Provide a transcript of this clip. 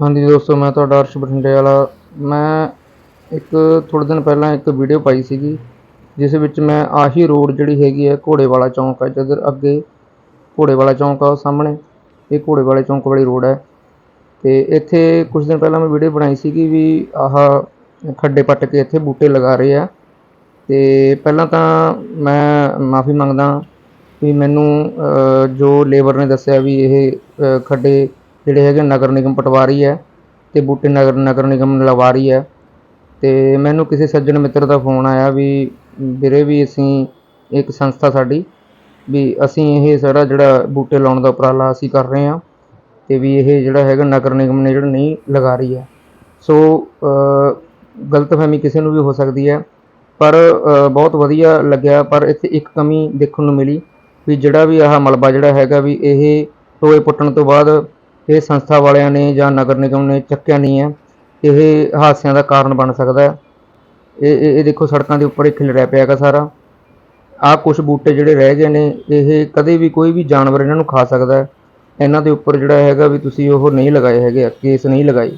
ਹਾਂਜੀ ਦੋਸਤੋ, ਮੈਂ ਤੁਹਾਡਾ ਅਰਸ਼ ਬਠਿੰਡੇ ਵਾਲਾ ਮੈਂ ਇੱਕ ਥੋੜ੍ਹੇ ਦਿਨ ਪਹਿਲਾਂ ਇੱਕ ਵੀਡੀਓ ਪਾਈ ਸੀਗੀ, ਜਿਸ ਵਿੱਚ ਮੈਂ ਆਹੀ ਰੋਡ ਜਿਹੜੀ ਹੈਗੀ ਹੈ ਘੋੜੇ ਵਾਲਾ ਚੌਂਕ ਹੈ, ਜਿੱਧਰ ਅੱਗੇ ਘੋੜੇ ਵਾਲਾ ਚੌਂਕ ਆ, ਉਹ ਸਾਹਮਣੇ ਇਹ ਘੋੜੇ ਵਾਲੇ ਚੌਂਕ ਵਾਲੀ ਰੋਡ ਹੈ। ਤੇ ਇੱਥੇ ਕੁਝ ਦਿਨ ਪਹਿਲਾਂ ਮੈਂ ਵੀਡੀਓ ਬਣਾਈ ਸੀਗੀ ਵੀ ਆਹ ਖੱਡੇ ਪੱਟ ਕੇ ਇੱਥੇ ਬੂਟੇ ਲਗਾ ਰਹੇ ਆ। ਤੇ ਪਹਿਲਾਂ ਤਾਂ ਮੈਂ ਮਾਫੀ ਮੰਗਦਾ ਵੀ ਮੈਨੂੰ ਜੋ ਲੇਬਰ ਨੇ ਦੱਸਿਆ ਵੀ ਇਹ ਖੱਡੇ ਜਿਹੜੇ ਹੈਗੇ ਨਗਰ ਨਿਗਮ ਪਟਵਾ ਰਹੀ ਹੈ ਅਤੇ ਬੂਟੇ ਨਗਰ ਨਗਰ ਨਿਗਮ ਲਵਾ ਰਹੀ ਹੈ। ਅਤੇ ਮੈਨੂੰ ਕਿਸੇ ਸੱਜਣ ਮਿੱਤਰ ਦਾ ਫੋਨ ਆਇਆ ਵੀ ਵੀਰੇ ਵੀ ਅਸੀਂ ਇੱਕ ਸੰਸਥਾ ਸਾਡੀ ਵੀ ਅਸੀਂ ਇਹ ਸਾਰਾ ਜਿਹੜਾ ਬੂਟੇ ਲਾਉਣ ਦਾ ਉਪਰਾਲਾ ਅਸੀਂ ਕਰ ਰਹੇ ਹਾਂ ਅਤੇ ਵੀ ਇਹ ਜਿਹੜਾ ਹੈਗਾ ਨਗਰ ਨਿਗਮ ਨੇ ਜਿਹੜਾ ਨਹੀਂ ਲਗਾ ਰਹੀ ਹੈ। ਸੋ ਗਲਤਫਹਿਮੀ ਕਿਸੇ ਨੂੰ ਵੀ ਹੋ ਸਕਦੀ ਹੈ, ਪਰ ਬਹੁਤ ਵਧੀਆ ਲੱਗਿਆ, ਪਰ ਇੱਥੇ ਇੱਕ ਕਮੀ ਦੇਖਣ ਨੂੰ ਮਿਲੀ ਵੀ ਜਿਹੜਾ ਵੀ ਆਹ ਮਲਬਾ ਜਿਹੜਾ ਹੈਗਾ ਵੀ ਇਹ ਟੋਏ ਪੁੱਟਣ ਤੋਂ ਬਾਅਦ ਇਹ ਸੰਸਥਾ ਵਾਲਿਆਂ ਨੇ ਜਾਂ ਨਗਰ ਨਿਗਮ ਨੇ ਚੱਕਿਆ ਨਹੀਂ ਹੈ। ਇਹ ਹਾਦਸਿਆਂ ਦਾ ਕਾਰਨ ਬਣ ਸਕਦਾ ਹੈ। ਇਹ ਇਹ ਦੇਖੋ ਸੜਕਾਂ ਦੇ ਉੱਪਰ ਇਹ ਖਿਲਰਿਆ ਪਿਆ ਹੈਗਾ ਸਾਰਾ। ਆਹ ਕੁਝ ਬੂਟੇ ਜਿਹੜੇ ਰਹਿ ਗਏ ਨੇ ਇਹ ਕਦੇ ਵੀ ਕੋਈ ਵੀ ਜਾਨਵਰ ਇਹਨਾਂ ਨੂੰ ਖਾ ਸਕਦਾ ਹੈ। ਇਹਨਾਂ ਦੇ ਉੱਪਰ ਜਿਹੜਾ ਹੈਗਾ ਵੀ ਤੁਸੀਂ ਉਹ ਨਹੀਂ ਲਗਾਏ ਹੈਗੇ ਆ, ਕੇਸ ਨਹੀਂ ਲਗਾਏ।